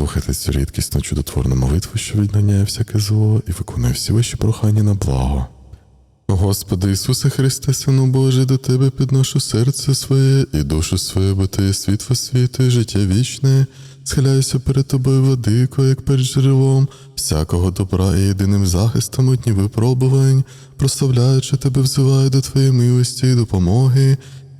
Слухайте цю рідкісну чудотворну молитву, що відганяє всяке зло, і виконує всі ваші прохання на благо. Господи Ісусе Христе, Сину Божий, до Тебе підношу серце своє і душу свою, бо Ти є світло світу і життя вічне. Схиляюся перед тобою, владико, як перед джерелом, всякого добра і єдиним захистом у дні випробувань, прославляючи тебе, взиваю до Твоєї милості і допомоги.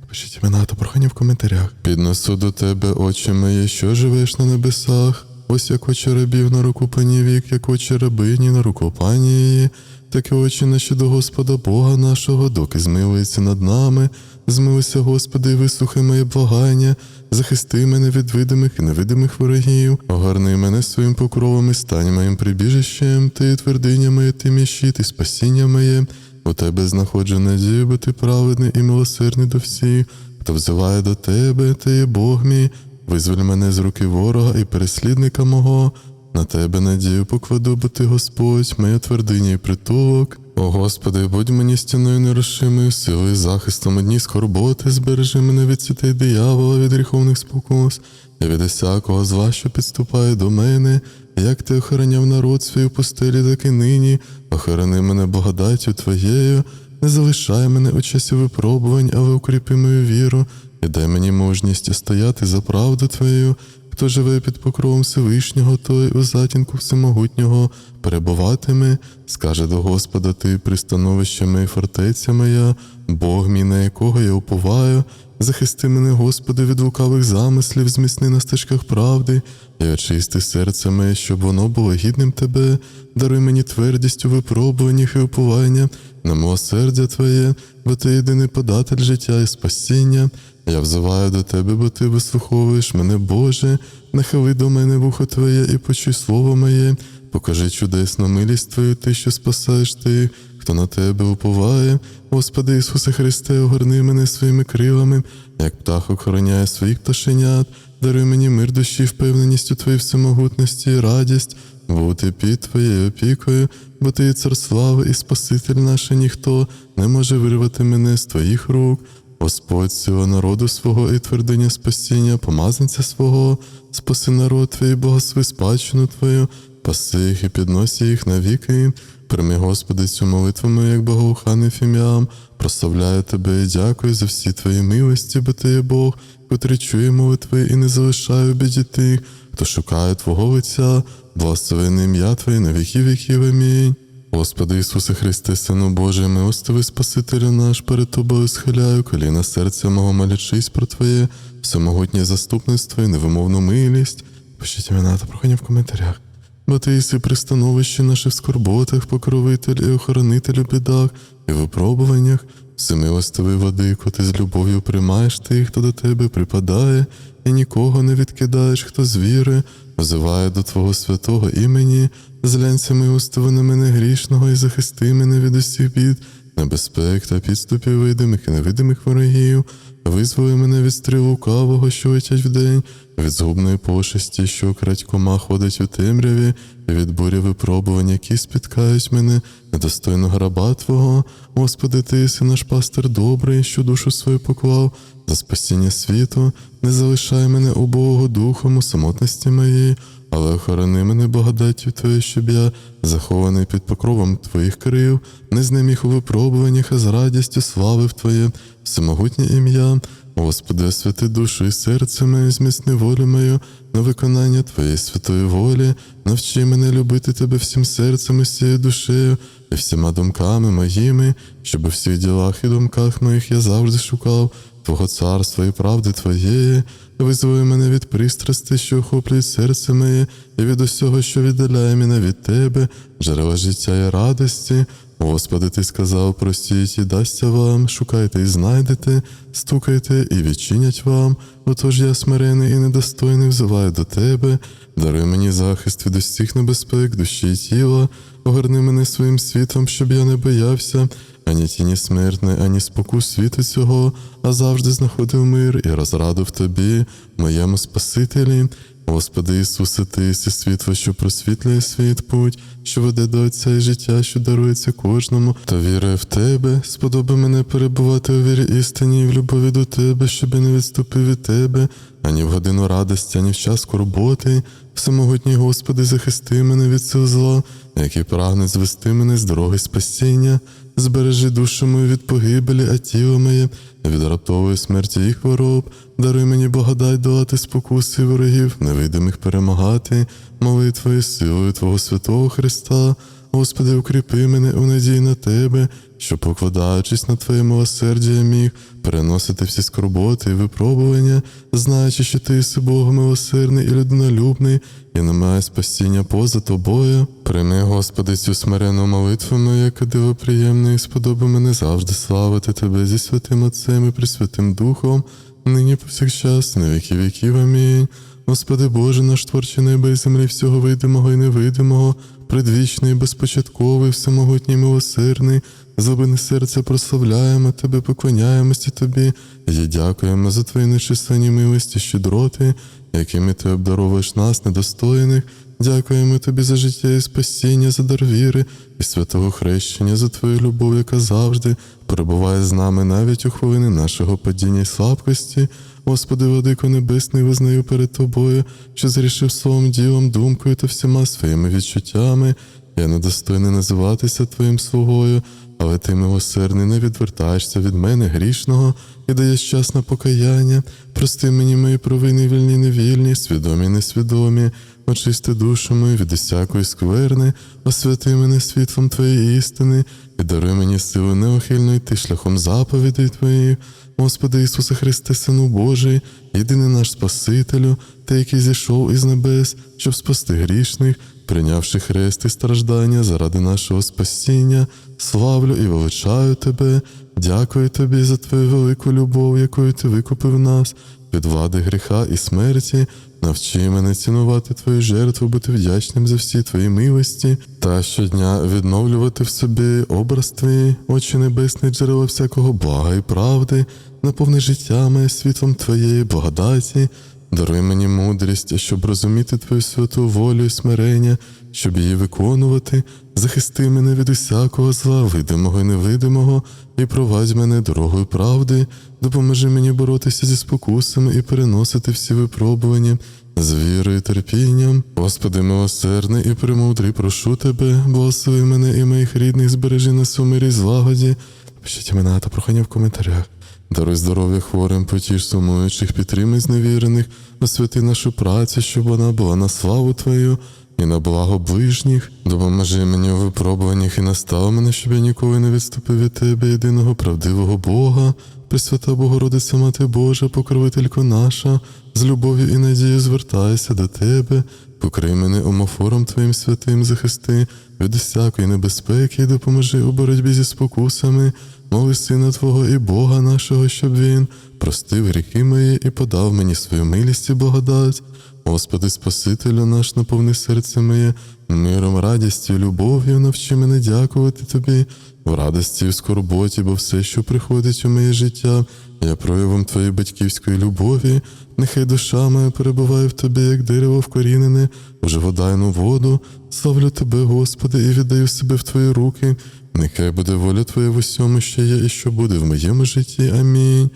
Пишіть імена та прохання в коментарях. Піднесу до тебе очі мої, що живеш на небесах. Ось як очі рабів на руку пані вік, як очі рабині на руку пані її, так і очі наші до Господа Бога нашого, доки змилується над нами. Змилуйся, Господи, і вислухай моє благання, захисти мене від видимих і невидимих ворогів, огорни мене своїм покровом і стань моїм прибіжищем, ти твердиня моя, ти мій щит і спасіння моє. У тебе знаходжу надію, бо ти праведний і милосердний до всіх, хто взиває до тебе, ти є Бог мій, визволь мене з руки ворога і переслідника мого. На тебе надію покладу, бо ти Господь, моя твердиня і притулок. О Господи, будь мені стіною нерушимою, силою захистом одній скорботи, збережи мене від світей диявола, від гріховних спокус, і від усякого зла, що підступає до мене, як ти охороняв народ свій у пустелі, так і нині, охорони мене благодаттю Твоєю, не залишай мене у часі випробувань, але укріпи мою віру, і дай мені мужність стояти за правду Твою. Хто живе під покровом Всевишнього, той у затінку всемогутнього перебуватиме, скаже до Господа ти пристановище моє, фортеця моя, Бог мій, на якого я уповаю. Захисти мене, Господи, від лукавих замислів, зміцни на стежках правди, і очисти серце моє, щоб воно було гідним Тебе, даруй мені твердість у випробуваннях і уповання, на милосердя Твоє, бо Ти єдиний податель життя і спасіння. Я взиваю до Тебе, бо Ти вислуховуєш мене, Боже, нахили до мене вухо Твоє і почуй слово моє, покажи чудесну милість Твою, Ти, що спасаєш тих, хто на Тебе уповає. Господи Ісусе Христе, огорни мене своїми крилами, як птах охороняє своїх пташенят, даруй мені мир душі, впевненість у Твоїй всемогутності і радість, бути під Твоєю опікою, бо Ти цар слави і Спаситель наш, ніхто не може вирвати мене з Твоїх рук. Господь сила народу свого і твердиня спасіння, помазанця свого, спаси народ твій, благослови спадщину Твою, паси їх і підноси їх навіки. Прийми, Господи, цю молитву мою, як благоуханий фім'ям, прославляю Тебе і дякую за всі Твої милості, бо Ти є Бог, котрий чує молитви і не залишає біді тих, хто шукає Твого лиця, благословене ім'я Твоє на віки віків. Амінь. Господи Ісусе Христе, Сину Божий, милостивий Спасителю наш, перед Тобою схиляю коліна серця мого, молячись про Твоє, всемогутнє заступництво і невимовну милість. Пишіть імена та прохання в коментарях. Бо ти єси пристановище наше в скорботах, покровитель і охоронитель у бідах і випробуваннях, всемилостивий владико, ти з любов'ю приймаєш тих, хто до тебе припадає, і нікого не відкидаєш, хто з віри, взиває до Твого святого імені, зглянься милостиво на мене грішного і захисти мене від усіх бід, небезпек та підступів видимих і невидимих ворогів, визволи мене від стріл лукавого, що летять вдень, від згубної пошесті, що крадькома ходить у темряві, і від бурі випробувань, які спіткають мене, недостойного раба Твого. Господи, Ти єси наш пастир добрий, що душу свою поклав, за спасіння світу, не залишай мене убогого духом у самотності моїй, але охорони мене благодаттю Твоєю, щоб я, захований під покровом Твоїх крив, не знеміг у випробуваннях, а з радістю славив Твоє всемогутнє ім'я. Господи, освяти душу і серце моє, зміцни волю мою на виконання Твоєї святої волі, навчи мене любити Тебе всім серцем і всією душею і всіма думками моїми, щоб у всіх ділах і думках моїх я завжди шукав Твого царства і правди Твоєї, визволи мене від пристрасти, що охоплюють серце моє, і від усього, що віддаляє мене від Тебе, джерела життя і радості. Господи, Ти сказав, простіть і дасться вам, шукайте і знайдете, стукайте і відчинять вам. Отож я смирений і недостойний взиваю до Тебе, даруй мені захист від усіх небезпек, душі і тіла, огорни мене своїм світом, щоб я не боявся, ані тіні смертне, ані спокус світу цього, а завжди знаходив мир і розраду в Тобі, моєму Спасителі. Господи Ісусе, Ти єси світло, що просвітлює світ путь, що веде до Отця і життя, що дарується кожному, та вірує в Тебе, сподоби мене перебувати у вірі істині і в любові до Тебе, щоб я не відступив від Тебе, ані в годину радості, ані в час скорботи. Всемогутній Господи, захисти мене від цього зла, який прагне звести мене з дороги спасіння, збережи душу мою від погибелі, а тіло моє від раптової смерті і хвороб, даруй мені благодать долати спокуси ворогів, невидимих перемагати, молитвою силою Твого святого Христа. Господи, укріпи мене у надії на Тебе, що, покладаючись на Твоє милосердя, я міг переносити всі скорботи і випробування, знаючи, що Ти єси Бог милосердний і людинолюбний, і немає спасіння поза тобою. Прийми, Господи, цю смирену молитву мою, яка дивоприємна, і сподоби мене завжди славити Тебе зі святим Отцем і Пресвятим Духом, нині повсякчас, на віки віків. Амінь. Господи Боже, наш творчий неба і землі всього видимого і невидимого, предвічний, безпочатковий, всемогутній милосердний, злобини серця прославляємо Тебе, поклоняємося Тобі і дякуємо за Твої нечисленні милості, щедроти, якими Ти обдаровуєш нас, недостойних. Дякуємо Тобі за життя і спасіння, за дар віри і святого хрещення, за Твою любов, яка завжди перебуває з нами навіть у хвилини нашого падіння й слабкості. Господи, Владико Небесний, визнаю перед Тобою, що зрішив словом, ділом, думкою та всіма своїми відчуттями. Я недостойний називатися Твоїм слугою, але Ти милосердний, не відвертаєшся від мене грішного і даєш час на покаяння. Прости мені мої провини, вільні, невільні, свідомі, несвідомі. Очисти душу мою від усякої скверни, освяти мене світлом Твоєї істини і даруй мені силу неухильно йти шляхом заповідей Твоїх. Господи Ісусе Христе, Сину Божий, єдиний наш Спасителю, Ти, який зійшов із небес, щоб спасти грішних, прийнявши хрест і страждання заради нашого спасіння, славлю і величаю Тебе, дякую Тобі за Твою велику любов, якою Ти викупив нас від влади гріха і смерті. Навчи мене цінувати Твою жертву, бути вдячним за всі Твої милості та щодня відновлювати в собі образ Твій, очі небесне, джерело всякого блага і правди, наповни життя моє світлом Твоєї благодаті, даруй мені мудрість, щоб розуміти Твою святу волю і смирення, щоб її виконувати, захисти мене від усякого зла, видимого і невидимого, і провадь мене дорогою правди, допоможи мені боротися зі спокусами і переносити всі випробування. З вірою і терпінням, Господи, милосердний і премудрий, прошу Тебе, благослови мене і моїх рідних, збережи нас у мирі злагоді. Пишіть імена та прохання в коментарях. Даруй здоров'я хворим, потіш сумуючих, підтримай зневірених, освяти нашу працю, щоб вона була на славу Твою і на благо ближніх. Допоможи мені у випробуваннях і настав мене, щоб я ніколи не відступив від Тебе, єдиного правдивого Бога. Пресвята Богородиця, Мати Божа, покровителько наша, з любов'ю і надією звертаюся до Тебе, покрий мене омофором Твоїм святим захисти від усякої небезпеки і допоможи у боротьбі зі спокусами, моли Сина Твого і Бога нашого, щоб Він простив гріхи мої і подав мені свою милість і благодать. Господи, Спасителю наш, наповни серце моє, миром, радістю, любов'ю, навчи мене дякувати Тобі, в радості і в скорботі, бо все, що приходить у моє життя, я проявом Твоєї батьківської любові, нехай душа моя перебуває в Тобі, як дерево вкорінене, в живодайну воду. Славлю Тебе, Господи, і віддаю себе в Твої руки. Нехай буде воля Твоя в усьому, що є і що буде в моєму житті. Амінь.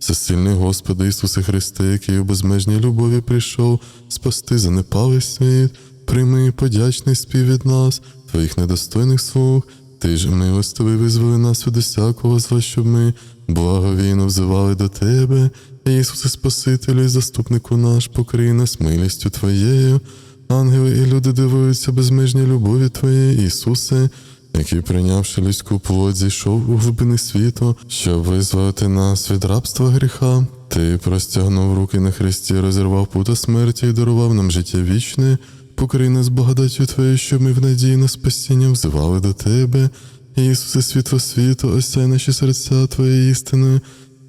Всесильний Господи Ісусе Христе, який у безмежній любові прийшов спасти занепалий світ, прийми подячний спів від нас, Твоїх недостойних слуг. Ти ж милостивий визволи нас від усякого зла, щоб ми благовійно взивали до Тебе, Ісусе Спасителю і заступнику наш, покрий нас милістю Твоєю. Ангели і люди дивуються безмежній любові Твоєї, Ісусе, який, прийнявши людську плоть, зійшов у глибини світу, щоб визволити нас від рабства гріха. Ти простягнув руки на хресті, розірвав пута смерті і дарував нам життя вічне. Покрий нас благодаттю Твоєю, щоб ми в надії на спасіння взивали до Тебе. Ісусе, світло світу, осяй наші серця Твоєю істиною.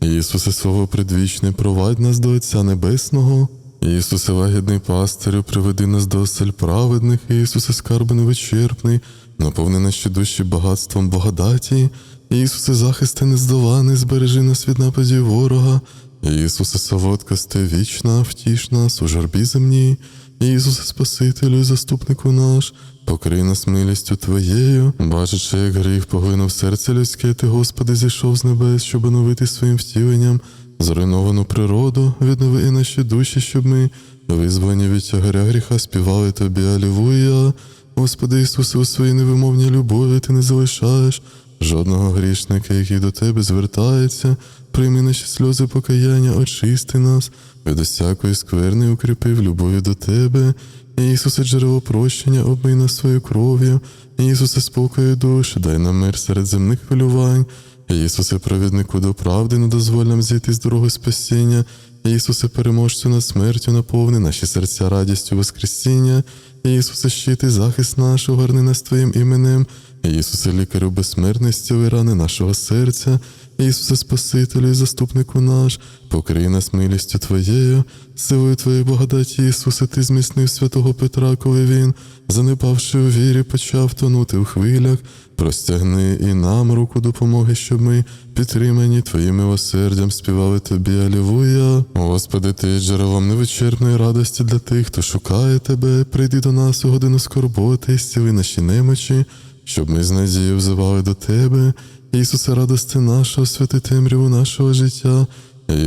Ісусе, Слово предвічне, провадь нас до Отця Небесного. Ісусе, лагідний пастирю, приведи нас до осель праведних, Ісусе, скарби невичерпний, наповни наші душі багатством благодаті. Ісусе, захисти нездоланий, збережи нас від нападів ворога. Ісусе, солодка сте вічна, втіш нас у жарбі земній. Ісусе, Спасителю і заступнику наш, покрий нас милістю Твоєю, бачачи, як гріх поглинув серце людське, ти, Господи, зійшов з небес, щоб оновити своїм втіленням зруйновану природу, віднови наші душі, щоб ми визвані від тягаря гріха, співали тобі, Алілуя. Господи Ісусе, у своїй невимовній любові ти не залишаєш жодного грішника, який до тебе звертається, прийми наші сльози покаяння, очисти нас, від усякої скверни укріпи в любові до тебе. Ісусе, джерело прощення, обмий нас свою кров'ю, Ісусе, спокою душі, дай нам мир серед земних хвилювань. Ісусе, провіднику до правди, не дозволь нам зійти з дороги спасіння. Ісусе, переможцю над смертю, наповни наші серця радістю Воскресіння. Ісусе, щит і захист наш, огорни нас Твоїм іменем. Ісусе, лікарю безсмертності, рани нашого серця. Ісусе, Спасителю і заступнику наш, покрий нас милістю Твоєю, силою Твоєї благодаті, Ісусе, Ти зміцнив святого Петра, коли він, занепавши у вірі, почав тонути у хвилях. Простягни і нам руку допомоги, щоб ми, підтримані Твоїм милосердям, співали Тобі, Алілуя. Господи, Ти джерелом невичерпної радості для тих, хто шукає Тебе. Прийди до нас у годину скорботи і зціли наші немочі, щоб ми з надією взивали до Тебе. Ісусе, радости наша, освяти темряву нашого життя.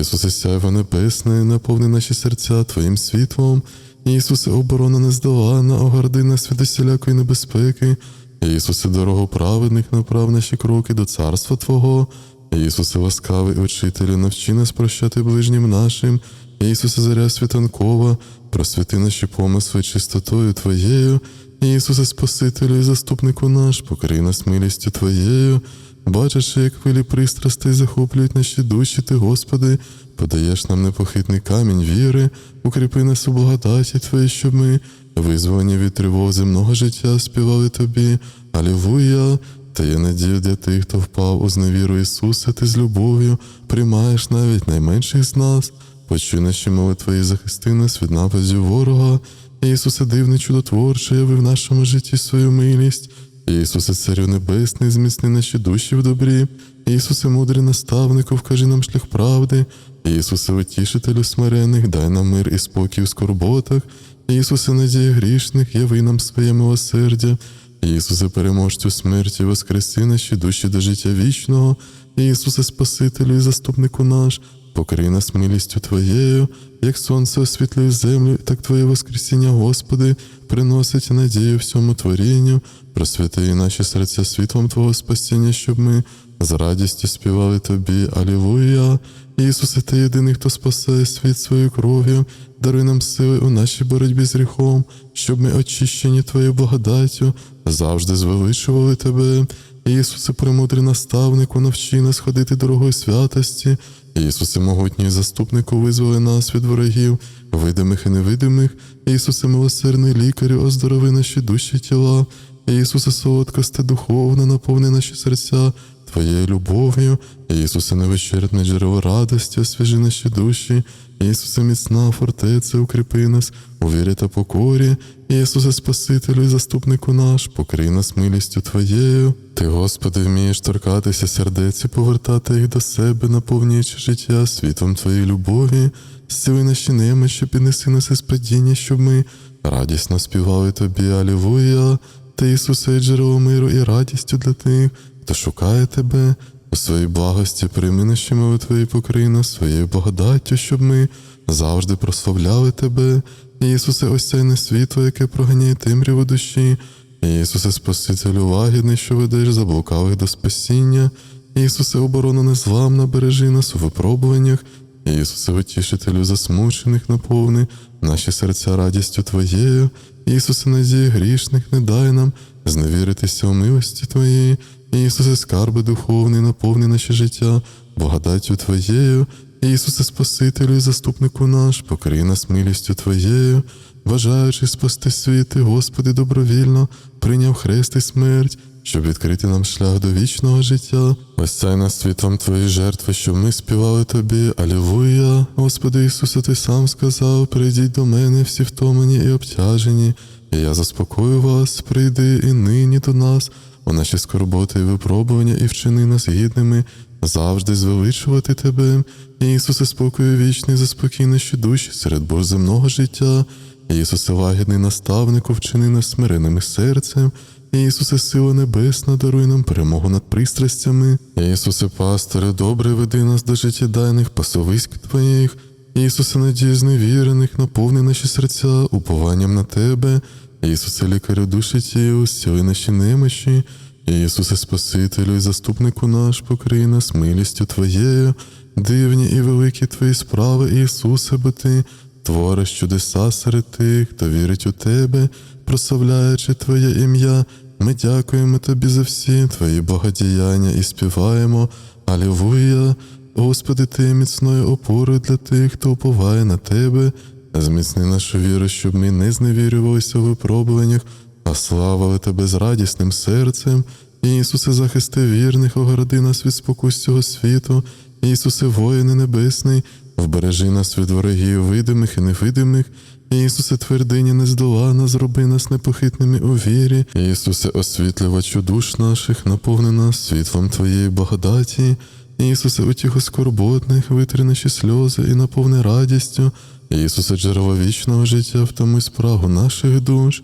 Ісусе, сяйво небесне, наповни наші серця Твоїм світлом. Ісусе, оборона нездолана, огорди нас від небезпеки. Ісусе, дорого праведник, направ наші кроки до царства Твого. Ісусе, ласкавий учителю, навчи нас прощати ближнім нашим. Ісусе, заря світанкова, просвіти наші помисли чистотою Твоєю. Ісусе, Спасителю і заступнику наш, покрий нас милістю Твоєю. Бачиш, як хвилі пристрастей захоплюють наші душі, ти, Господи, подаєш нам непохитний камінь віри, укріпи нас у благодаті Твоїй, щоб ми, визволені від тривог земного життя, співали Тобі. Алілуя! Та є надія для тих, хто впав у зневіру Ісуса, ти з любов'ю приймаєш навіть найменших з нас. Почуй наші молитви і захисти нас від нападів ворога. Ісусе, дивний чудотворче, яви в нашому житті свою милість. Ісусе, Царю Небесний, зміцни наші душі в добрі. Ісусе, мудрий наставнику, вкажи нам шлях правди. Ісусе, утішителю смирених, дай нам мир і спокій в скорботах. Ісусе, надія грішних, яви нам своє милосердя. Ісусе, переможцю смерті, воскреси наші душі до життя вічного. Ісусе, Спасителю і заступнику наш, покрий нас милістю Твоєю, як сонце освітлює землю, так Твоє Воскресіння, Господи, приносить надію всьому творінню, просвяти наші серця світлом Твого спасіння, щоб ми з радістю співали Тобі, Алілуя. Ісусе, Ти єдиний, хто спасає світ своєю кров'ю, даруй нам сили у нашій боротьбі з гріхом, щоб ми, очищені Твоєю благодаттю, завжди звеличували Тебе. Ісусе, премудрий наставнику, навчи нас ходити дорогою святості. Ісусе, могутній заступнику, визволи нас від ворогів, видимих і невидимих. Ісусе, милосердний лікарю, оздорови наші душі тіла. Ісусе, солодкосте духовне, наповни наші серця Твоєю любов'ю. Ісусе, невичерпне джерело радості, освіжи наші душі. Ісусе, міцна фортеця, укріпи нас у вірі та покорі. Ісусе, Спасителю і заступнику наш, покрий нас милістю Твоєю. Ти, Господи, вмієш торкатися сердець і повертати їх до себе, наповнюючи життя світом Твоєї любові, зціли наші немощі, піднеси нас із падіння, щоб ми радісно співали Тобі, Алілуя. Ти, Ісусе, джерело миру і радістю для тих, хто шукає Тебе. У своїй благості прийми наші і покрий своєю благодаттю, щоб ми завжди прославляли Тебе. Ісусе, ось осяйне світло, яке проганяє темряву душі. Ісусе, Спасителю лагідний, що ведеш заблукалих до спасіння. Ісусе, оборона незламна, бережи нас у випробуваннях. Ісусе, утішителю засмучених, наповни наші серця радістю Твоєю. Ісусе, надії грішних, не дай нам зневіритися у милості Твоєї. Ісусе, скарби духовний, наповни наше життя, благодаттю Твоєю. Ісусе, Спасителю і заступнику наш, покрий нас милістю Твоєю, бажаючи спасти світ, Ти, Господи, добровільно прийняв хрест і смерть, щоб відкрити нам шлях до вічного життя. Осяй нас світом Твоєї жертви, щоб ми співали Тобі. Алілуя! Господи Ісусе, Ти сам сказав: прийдіть до мене всі втомлені і обтяжені, і я заспокою вас, прийди і нині до нас. У наші скорботи і випробування, і вчини нас гідними, завжди звеличувати Тебе, Ісусе, спокою вічний, заспокій наші душі серед Божземного життя, Ісусе, лагідний наставнику, вчини нас смиреними серцем, Ісусе, сила небесна, даруй нам перемогу над пристрастями, Ісусе, пасторе, добре веди нас до життєдайних пасовиськ Твоїх, Ісусе, надію зневірених, наповни наші серця упованням на Тебе. Ісусе, лікарю душі ті, усіли наші немощі. Ісусе, Спасителю і заступнику наш, покрий нас милістю Твоєю, дивні і великі Твої справи, Ісусе, бо Ти твориш чудеса серед тих, хто вірить у Тебе, прославляючи Твоє ім'я. Ми дякуємо Тобі за всі Твої богодіяння і співаємо. Алілуя! Господи, Ти міцною опорою для тих, хто уповає на Тебе. Зміцни нашу віру, щоб ми не зневірювалися у випробуваннях, а славили Тебе з радісним серцем. Ісусе, захисти вірних, огороди нас від спокус цього світу. Ісусе, воїне небесний, вбережи нас від ворогів видимих і невидимих. Ісусе, твердиня нездолана, зроби нас непохитними у вірі. Ісусе, освітлювачу душ наших, наповни нас світлом Твоєї благодаті. Ісусе, утіху скорботних, витри наші сльози і наповни радістю. Ісусе, джерело вічного життя, втоми спрагу наших душ.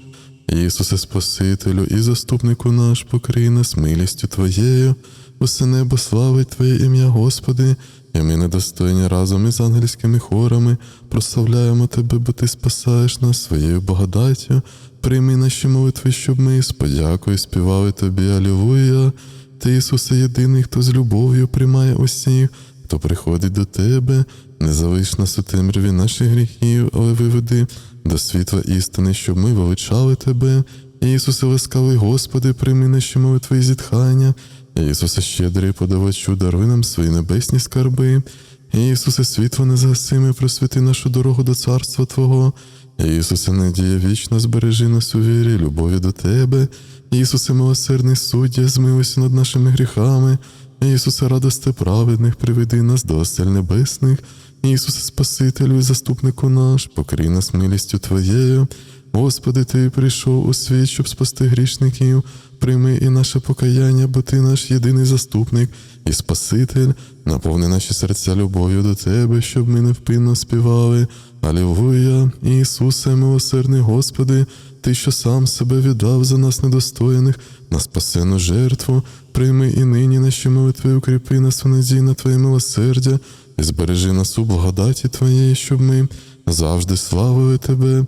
Ісусе, Спасителю і заступнику наш, покрий нас милістю Твоєю, усе небо славить Твоє ім'я, Господи, і ми недостойні разом із ангельськими хорами прославляємо Тебе, бо Ти спасаєш нас своєю благодаттю. Прийми наші молитви, щоб ми з подякою співали Тобі, Алілуя. Ти, Ісусе, єдиний, хто з любов'ю приймає усіх, хто приходить до Тебе, не залиш нас у темряві наших гріхів, але виведи до світла істини, щоб ми величали Тебе. Ісусе, ласкавий Господи, прийми наші молитви і зітхання. Ісусе, щедрий подавачу, даруй нам свої небесні скарби. Ісусе, світло незгасиме, просвіти нашу дорогу до царства Твого. Ісусе, надія вічна, збережи нас у вірі, любові до Тебе. Ісусе, милосердний суддя, змилуйся над нашими гріхами. Ісусе, радости праведних, приведи нас до осель небесних. Ісусе, Спасителю і заступнику наш, покрий нас милістю Твоєю. Господи, Ти прийшов у світ, щоб спасти грішників. Прийми і наше покаяння, бо Ти наш єдиний заступник і Спаситель, наповни наші серця любов'ю до Тебе, щоб ми невпинно співали. Алілуя, Ісусе, милосердний Господи, Ти, що сам себе віддав за нас недостояних, на спасену жертву, прийми і нині наші молитви, укріпи нас у надії на Твоє милосердя, і збережи нас у благодаті Твоєї, щоб ми завжди славили Тебе.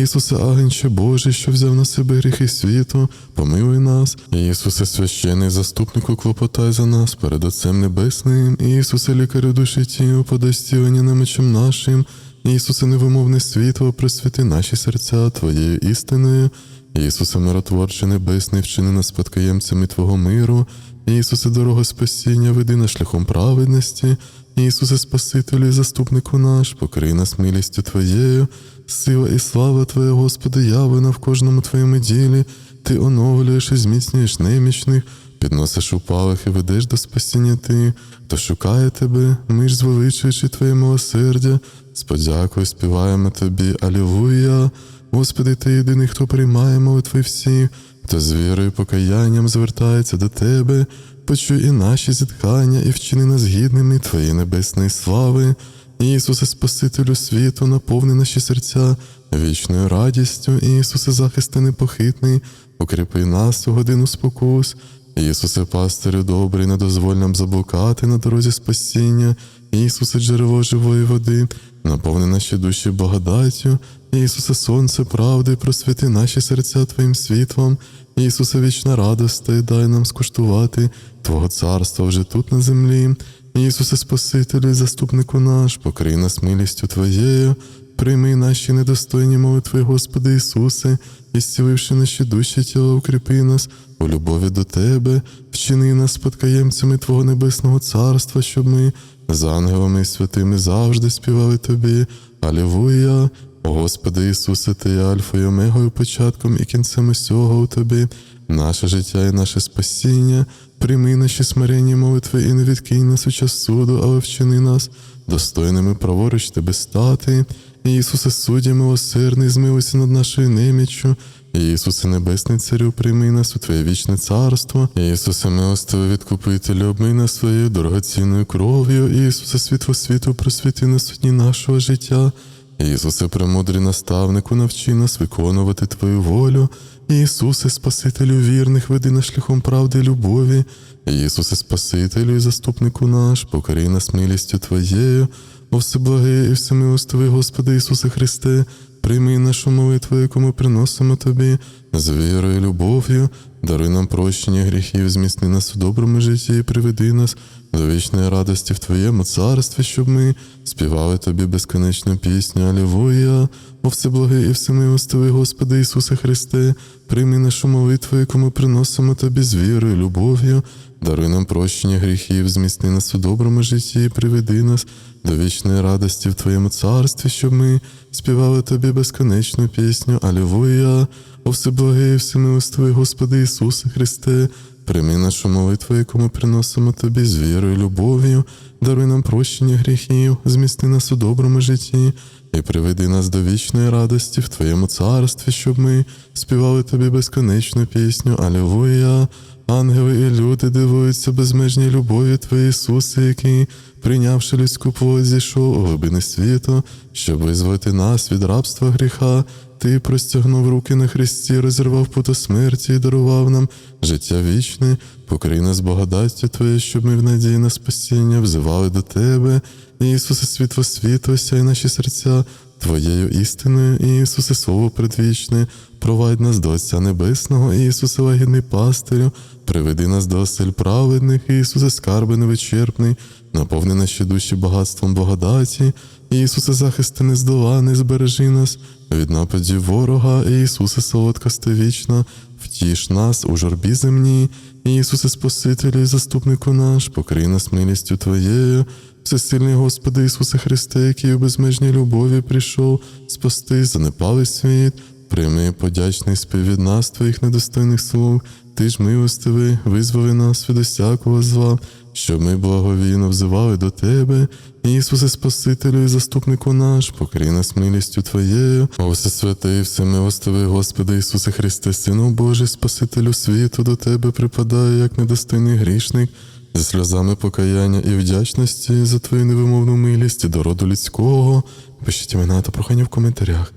Ісусе, агенче Божий, що взяв на себе гріхи світу, помилуй нас. Ісусе, священий заступнику, клопотай за нас перед Отцем Небесним. Ісусе, лікарю душі тілу, подай стілення немечем нашим. Ісусе, невимовне світло, просвіти наші серця Твоєю істиною. Ісусе, миротворче небесний, вчини нас спадкоємцями Твого миру. Ісусе, дорога спасіння, веди нас шляхом праведності. Ісусе, Спасителю заступнику наш, покрий нас милістю Твоєю, сила і слава Твоя, Господи, явлена в кожному Твоєму ділі, Ти оновлюєш і зміцнюєш немічних, підносиш упалих і ведеш до спасіння Ти, хто шукає Тебе, ми ж звеличуючи Твоє милосердя, з подякою співаємо Тобі, Алілуя. Господи, Ти єдиний, хто приймає молитви всіх, хто з вірою і покаянням звертається до Тебе, почуй і наші зітхання, і вчини нас гідними Твоєї небесної слави. Ісусе, Спасителю світу, наповни наші серця вічною радістю, Ісусе, захисти непохитний, укріпи нас у годину спокус. Ісусе, пастирю добрий, не дозволь нам заблукати на дорозі спасіння, Ісусе, джерело живої води, наповни наші душі благодаттю, Ісусе, сонце правди, просвіти наші серця Твоїм світлом, Ісусе, вічна радость, дай нам скуштувати Твого царства вже тут на землі. Ісусе, Спасителю і заступнику наш, покрий нас милістю Твоєю, прийми наші недостойні молитви, Господи Ісусе, і зціливши наші душі тіла, укріпи нас у любові до Тебе, вчини нас спадкоємцями Твого Небесного Царства, щоб ми з ангелами і святими завжди співали Тобі. Алілуя! Господи Ісусе, Ти Альфою, Омегою, початком і кінцем усього у Тобі, наше життя і наше спасіння, прийми наші смиренні молитви і не відкинь нас у час суду, але вчини нас достойними праворуч Тебе стати. Ісусе, суддя милосердний, змилуйся над нашою неміччю. Ісусе Небесний Царю, прийми нас у Твоє вічне царство. Ісусе, милостивий відкупителю, обмий нас своєю дорогоцінною кров'ю. Ісусе, світло світу, просвіти на судні нашого життя. Ісусе, премудрий наставнику, навчи нас виконувати Твою волю. Ісусе, Спасителю вірних, веди нас шляхом правди і любові. Ісусе, Спасителю і заступнику наш, покорі нас милістю Твоєю. о всеблагий і всемилостивий Господи Ісусе Христе, прийми нашу молитву, яку ми приносимо Тобі, з вірою і любов'ю, даруй нам прощення гріхів, зміцни нас у доброму житті і приведи нас до вічної радості в Твоєму царстві, щоб ми співали Тобі безконечну пісню. Алілуя! О всеблагий і всемилостивий Господи Ісусе Христе, прийми нашу молитву, яку ми приносимо Тобі з вірою і любов'ю, даруй нам прощення гріхів, зміцни нас у доброму житті і приведи нас до вічної радості в Твоєму царстві, щоб ми співали Тобі безконечну пісню. Алілуя! О всеблагий всемилостивий Господи Ісусе Христе, прийми нашу молитву, яку ми приносимо Тобі з вірою і любов'ю, даруй нам прощення гріхів, зміцни нас у доброму житті і приведи нас до вічної радості в Твоєму царстві, щоб ми співали Тобі безконечну пісню. Алілуя! Ангели і люди дивуються безмежній любові Твоєї Ісусе, який, прийнявши людську плоть, зійшов у глибини світу, щоб визволити нас від рабства гріха. Ти простягнув руки на хресті, розірвав путо смерті і дарував нам життя вічне, покрий нас благодаттю Твоє, щоб ми в надії на спасіння взивали до Тебе. Ісусе, світло світу, осяй наші серця Твоєю істиною, Ісусе, Слово предвічне, провадь нас до Отця Небесного, Ісусе, лагідний пастирю, приведи нас до осель праведних, Ісусе, скарби невичерпний, наповни наші душі багатством благодаті, Ісусе, захисти нездоланий, збережи нас від нападів ворога, Ісусе, солодка вічна, втіш нас у журбі земній, Ісусе, Спасителю і заступнику наш, покрий нас милістю Твоєю, Всесильний Господи Ісусе Христе, який у безмежній любові прийшов спасти занепалий світ, прийми подячний спів від нас, Твоїх недостойних слов, Ти ж милостивий, визволи нас від усякого зла, щоб ми благовійно взивали до Тебе, Ісусе Спасителю і заступнику наш, покрий нас милістю Твоєю, о Всесвятий, всемилостивий Господи Ісусе Христе, Сину Божий, Спасителю світу, до Тебе припадаю, як недостойний грішник, зі сльозами покаяння і вдячності за Твою невимовну милість і до роду людського. Пишіть імена та прохання в коментарях.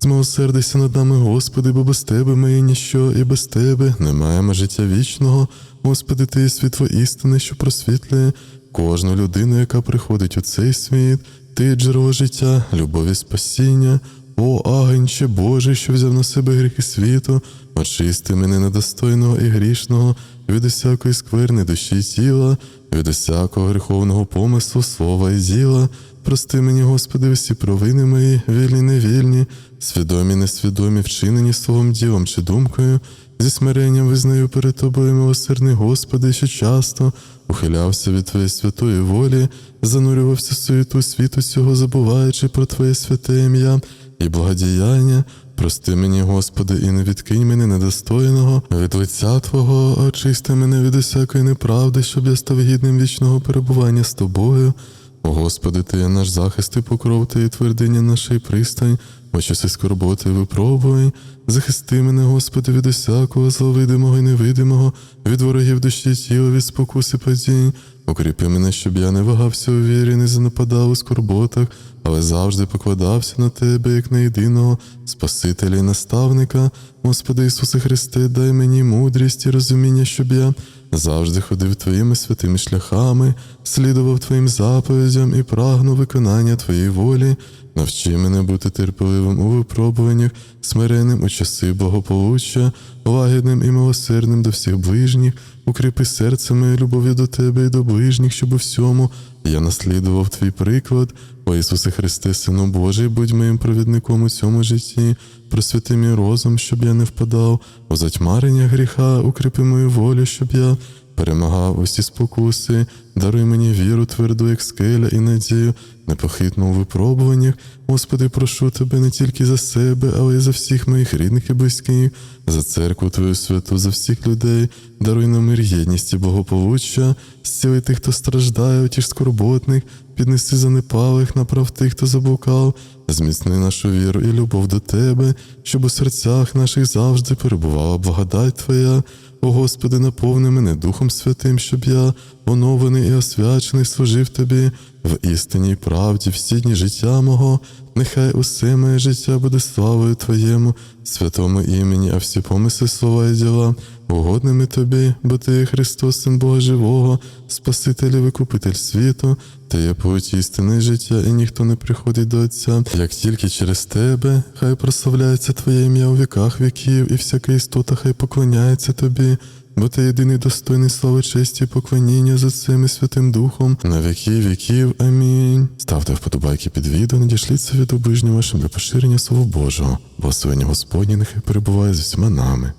Змилосердися над нами, Господи, бо без Тебе ми є ніщо, і без Тебе не маємо життя вічного. Господи, Ти є світло істини, що просвітлює кожну людину, яка приходить у цей світ. Ти джерело життя, любові спасіння. О, агенче Божий, що взяв на себе гріхи світу, очисти мене недостойного і грішного від усякої скверни душі і тіла, від усякого гріховного помислу, слова і діла. Прости мені, Господи, всі провини мої, вільні, невільні, свідомі, несвідомі, вчинені словом, ділом чи думкою. Зі смиренням визнаю перед тобою, милосердний Господи, що часто ухилявся від Твоєї святої волі, занурювався в суєту світу цього, забуваючи про Твоє святе ім'я і благодіяння. Прости мені, Господи, і не відкинь мене недостойного від лиця Твого, очисти мене від усякої неправди, щоб я став гідним вічного перебування з тобою. Господи, Ти наш захист і покров, Ти твердиня нашої пристань, очиси скорботи випробувань. Захисти мене, Господи, від усякого зловидимого і невидимого, від ворогів душі тіла, від спокуси падінь. Укріпи мене, щоб я не вагався у вірі, не занападав у скорботах, але завжди покладався на Тебе, як на єдиного Спасителя і наставника. Господи Ісусе Христе, дай мені мудрість і розуміння, щоб я завжди ходив Твоїми святими шляхами, слідував Твоїм заповідям і прагнув виконання Твоєї волі. Навчи мене бути терпеливим у випробуваннях, смиренним у часи благополуччя, лагідним і милосердним до всіх ближніх, укріпи серце моє любов'ю до Тебе і до ближніх, щоб у всьому я наслідував Твій приклад. О Ісусе Христе, Сину Божий, будь моїм провідником у цьому житті, просвіти мій розум, щоб я не впадав у затьмарення гріха, укріпи мою волю, щоб я перемагав усі спокуси, даруй мені віру тверду, як скеля, і надію, непохитну у випробуваннях. Господи, прошу Тебе не тільки за себе, але й за всіх моїх рідних і близьких, за церкву Твою святу, за всіх людей, даруй нам мир, єдність і благополуччя, зціли тих, хто страждає, утіш скорботних, піднеси занепалих, направ тих, хто заблукав, зміцни нашу віру і любов до Тебе, щоб у серцях наших завжди перебувала благодать Твоя. О Господи, наповни мене Духом Святим, щоб я, оновлений і освячений, служив Тобі в істині й правді всі дні життя мого. Нехай усе моє життя буде славою Твоєму, святому імені, а всі помисли, слова і діла, угодними Тобі, бо Ти є Христос, Син Бога Живого, Спаситель і Викупитель світу, Ти є путь істини життя, і ніхто не приходить до Отця, як тільки через Тебе, хай прославляється Твоє ім'я у віках віків, і всяка істота хай поклоняється Тобі. Бо ти єдиний достойний слави честі і поклоніння за цим і Святим Духом на віки віків. Амінь. Ставте вподобайки під відео, надішліться від ближнього вашим для поширення Слова Божого. Благословення Господні нехай перебуває з усіма нами.